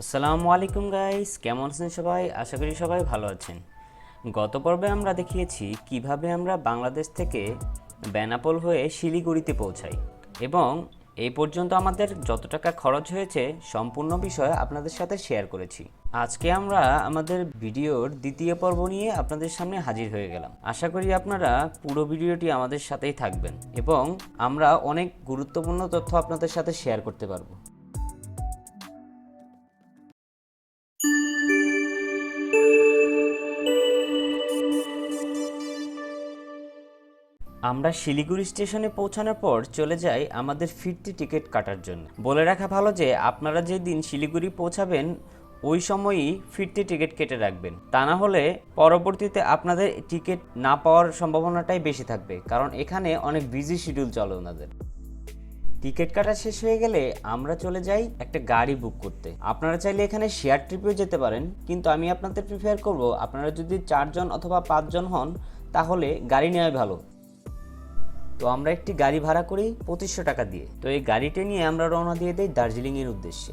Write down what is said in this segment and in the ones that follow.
আসসালামু আলাইকুম গাইস কেমন আছেন সবাই? আশা করি সবাই ভালো আছেন। গত পর্বে আমরা দেখিয়েছি কীভাবে আমরা বাংলাদেশ থেকে বেনাপোল হয়ে শিলিগুড়িতে পৌঁছাই। এবং এই পর্যন্ত আমাদের যত টাকা খরচ হয়েছে, সম্পূর্ণ বিষয় আপনাদের সাথে শেয়ার করেছি। আজকে আমরা আমাদের ভিডিওর দ্বিতীয় পর্ব নিয়ে আপনাদের সামনে হাজির হয়ে গেলাম। আশা করি আপনারা পুরো ভিডিওটি আমাদের সাথেই থাকবেন। এবং আমরা অনেক গুরুত্বপূর্ণ তথ্য আপনাদের সাথে শেয়ার করতে পারব। আমরা শিলিগুড়ি স্টেশনে পৌঁছানোর পর চলে যাই আমাদের ফিরতি টিকিট কাটার জন্য। বলে রাখা ভালো যে, আপনারা যেদিন শিলিগুড়ি পৌঁছাবেন, ওই সময়ই ফিরতি টিকিট কেটে রাখবেন। তা না হলে পরবর্তীতে আপনাদের টিকিট না পাওয়ার সম্ভাবনাটাই বেশি থাকবে, কারণ এখানে অনেক বিজি শিডিউল চলে ওনাদের। টিকিট কাটা শেষ হয়ে গেলে আমরা চলে যাই একটা গাড়ি বুক করতে। আপনারা চাইলে এখানে শেয়ার ট্রিপেও যেতে পারেন, কিন্তু আমি আপনাদের প্রিফার করব, আপনারা যদি চারজন অথবা পাঁচজন হন, তাহলে গাড়ি নেওয়াই ভালো। তো আমরা একটি গাড়ি ভাড়া করি পঁচিশশো টাকা দিয়ে। তো এই গাড়িটা নিয়ে আমরা রওনা দিয়ে দিই দার্জিলিংয়ের উদ্দেশ্যে।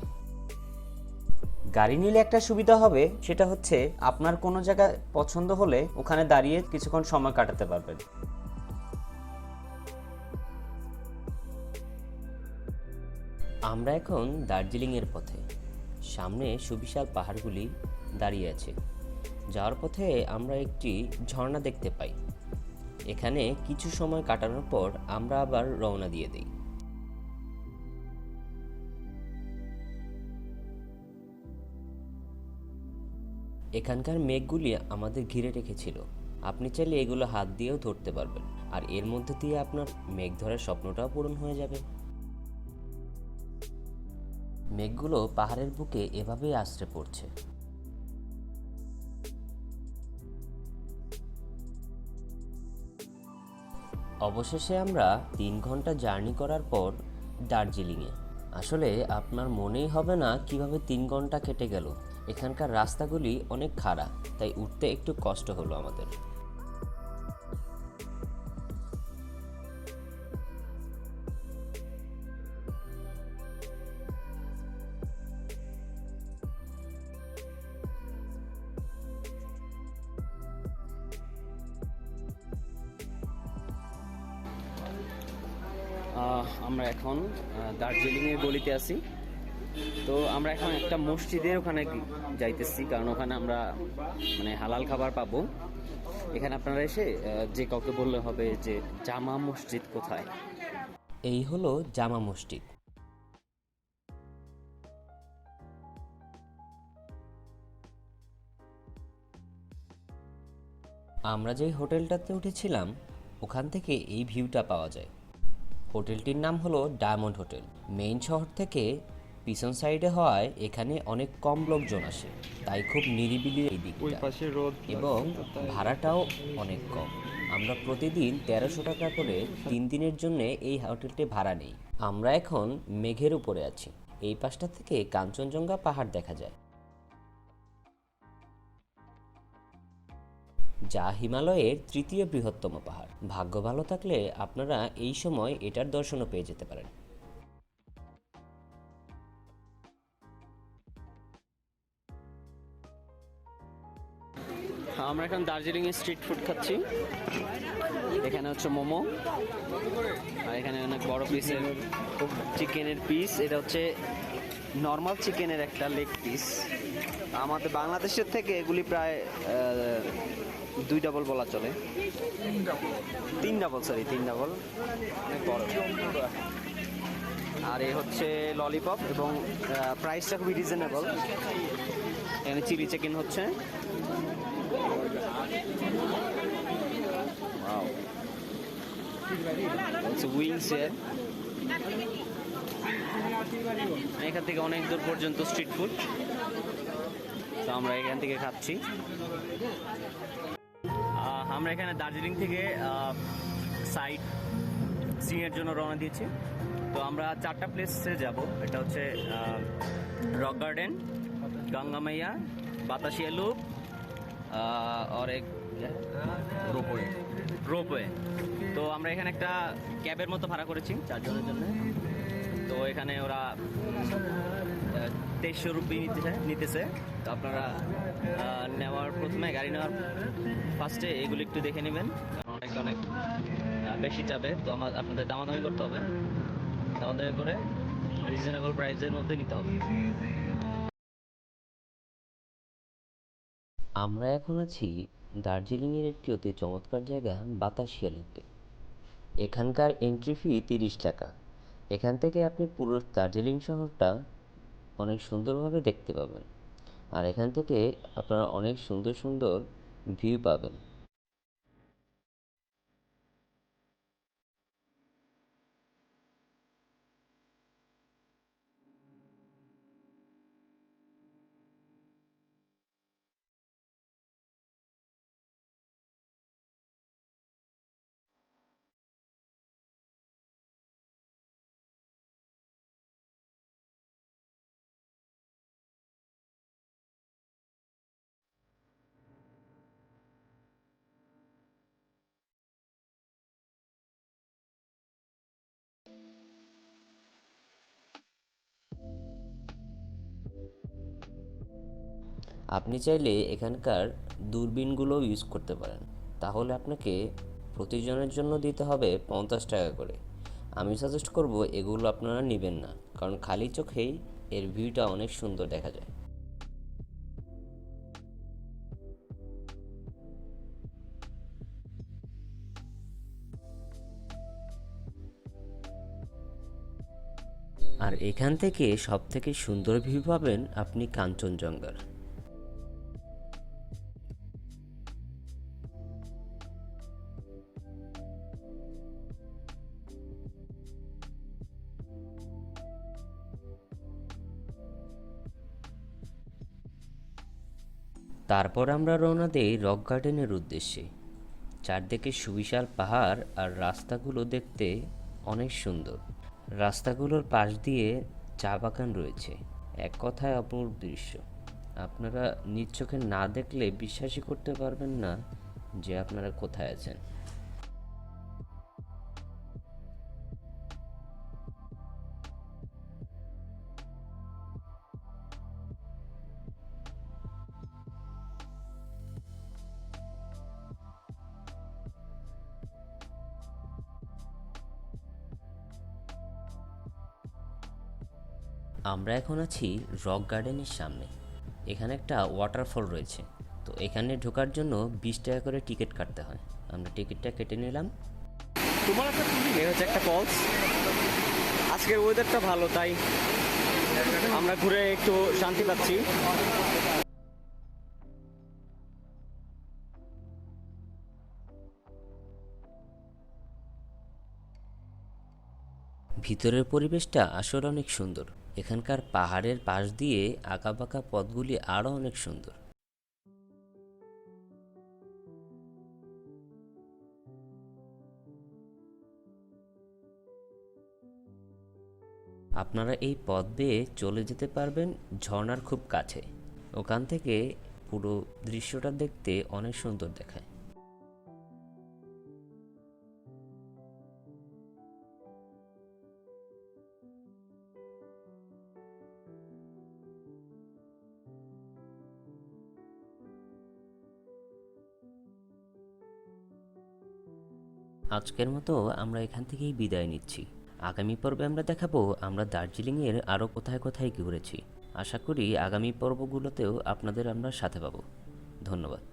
গাড়ি নিলে একটা সুবিধা হবে, সেটা হচ্ছে আপনার কোনো জায়গা পছন্দ হলে ওখানে দাঁড়িয়ে কিছুক্ষণ সময় কাটাতে পারবেন। আমরা এখন দার্জিলিংয়ের পথে। সামনে সুবিশাল পাহাড়গুলি দাঁড়িয়ে আছে। যাওয়ার পথে আমরা একটি ঝর্ণা দেখতে পাই। এখানে কিছু সময় কাটানোর পর আমরা আবার রওনা দিয়ে দিই। এখানকার মেঘগুলি আমাদের ঘিরে রেখেছিল। আপনি চাইলে এগুলো হাত দিয়েও ধরতে পারবেন, আর এর মধ্যে দিয়ে আপনার মেঘ ধরার স্বপ্নটাও পূরণ হয়ে যাবে। মেঘগুলো পাহাড়ের বুকে এভাবেই আশ্রে পড়ছে। অবশেষে আমরা তিন ঘণ্টা জার্নি করার পর দার্জিলিংয়ে। আসলে আপনার মনেই হবে না কীভাবে তিন ঘণ্টা কেটে গেল। এখানকার রাস্তাগুলি অনেক খারাপ তাই উঠতে একটু কষ্ট হলো আমাদের। আমরা এখন দার্জিলিংয়ের গলিতে আছি। তো আমরা এখন একটা মসজিদের ওখানে যাইতেছি, কারণ ওখানে আমরা মানে হালাল খাবার পাবো। এখানে আপনারা এসে যে কাউকে বললে হবে যে জামা মসজিদ কোথায়? এই হলো জামা মসজিদ। আমরা যেই হোটেলটাতে উঠেছিলাম, ওখান থেকে এই ভিউটা পাওয়া যায়। হোটেলটির নাম হলো ডায়মন্ড হোটেল। মেইন শহর থেকে পিছন সাইডে হওয়ায় এখানে অনেক কম লোকজন আসে তাই খুব নিরিবিলি এই দিকটা। এবং ভাড়াটাও অনেক কম। আমরা প্রতিদিন তেরোশো টাকা করে তিন দিনের জন্য এই হোটেলটি ভাড়া নেই। আমরা এখন মেঘের উপরে আছি। এই পাশটা থেকে কাঞ্চনজঙ্ঘা পাহাড় দেখা যায়। যা হিমালয়ের তৃতীয় বৃহত্তম পাহাড়। ভাগ্য ভালো থাকলে আপনারা এই সময় এটার দর্শনও পেয়ে যেতে পারেন। আমরা এখন দার্জিলিং এ স্ট্রিট ফুড খাচ্ছি। এখানে হচ্ছে মোমো। আর এখানে অনেক বড় পিসের চিকেনের পিস এটা হচ্ছে নর্মাল চিকেনের একটা লেগ পিস আমাদের বাংলাদেশের থেকে এগুলি প্রায় দুই ডাবল বলা চলে। তিন ডাবল সরি তিন ডাবল আর এ হচ্ছে ললিপপ এবং প্রাইসটা খুবই রিজনেবল এখানে চিলি চিকেন হচ্ছে। এখান থেকে অনেক দূর পর্যন্ত স্ট্রিট ফুড তো আমরা এখান থেকে খাচ্ছি। আমরা এখানে দার্জিলিং থেকে সাইট এর জন্য রওনা দিয়েছি। তো আমরা চারটা প্লেসে যাব। এটা হচ্ছে rock garden Gangamaiya Batasia loop আর এক রোপওয়ে রোপওয়ে তো আমরা এখানে একটা ক্যাবের মতো ভাড়া করেছি চারজনের জন্য। তো এখানে ওরা তেইশশো রুপি নিতেছে নিতেছে। তো আপনারা নেওয়ার প্রথমে, গাড়ি নেওয়ার ফার্স্টে এগুলো একটু দেখে নেবেন। অনেক অনেক বেশি যাবে তো আমার, আপনাদের দামাদামি করতে হবে। দামাদামি করে রিজনেবল প্রাইসের মধ্যে নিতে হবে। আমরা এখন আছি দার্জিলিংয়ের একটি অতি চমৎকার জায়গা বাতাসিয়ালিতে এখানকার এন্ট্রি ফি তিরিশ টাকা। এখান থেকে আপনি পুরো দার্জিলিং শহরটা অনেক সুন্দরভাবে দেখতে পাবেন। আর এখান থেকে আপনারা অনেক সুন্দর সুন্দর ভিউ পাবেন। আপনি চাইলে এখানকার দূরবীনগুলো ইউজ করতে পারেন। তাহলে আপনাকে প্রতিজনের জন্য দিতে হবে পঞ্চাশ টাকা করে। আমি সাজেস্ট করব এগুলো আপনারা নেবেন না, কারণ খালি চোখেই এর ভিউটা অনেক সুন্দর দেখা যায়। আর এখান থেকে সবথেকে সুন্দর ভিউ পাবেন আপনি কাঞ্চনজঙ্ঘার। তারপর আমরা রওনা দেই রক গার্ডেনের উদ্দেশ্যে। চারদিকে সুবিশাল পাহাড় আর রাস্তাগুলো দেখতে অনেক সুন্দর। রাস্তাগুলোর পাশ দিয়ে চা বাগান রয়েছে। এক কথায় অপূর্ব দৃশ্য। আপনারা নিজ চোখে না দেখলে বিশ্বাসই করতে পারবেন না যে আপনারা কোথায় আছেন। আমরা এখন আছি রক গার্ডেনের সামনে। এখানে একটা ওয়াটারফল রয়েছে। তো এখানে ঢোকার জন্য বিশ টাকা করে টিকিট কাটতে হয়। আমরা টিকিটটা কেটে নিলাম। তোমার একটা এ হচ্ছে একটা ফলস আজকের ওয়েদারটা ভালো তাই আমরা ঘুরে একটু শান্তি পাচ্ছি। ভিতরের পরিবেশটা আসলে অনেক সুন্দর। এখানকার পাহাড়ের পাশ দিয়ে আঁকাবাঁকা পথগুলি আরও অনেক সুন্দর। আপনারা এই পথ বেয়ে চলে যেতে পারবেন ঝর্ণার খুব কাছে। ওখান থেকে পুরো দৃশ্যটা দেখতে অনেক সুন্দর দেখায়। আজকের মতো আমরা এখান থেকেই বিদায় নিচ্ছি। আগামী পর্বে আমরা দেখাবো আমরা দার্জিলিংয়ের আরও কোথায় কোথায় ঘুরেছি। আশা করি আগামী পর্বগুলোতেও আপনাদের আমরা সাথে পাবো। ধন্যবাদ।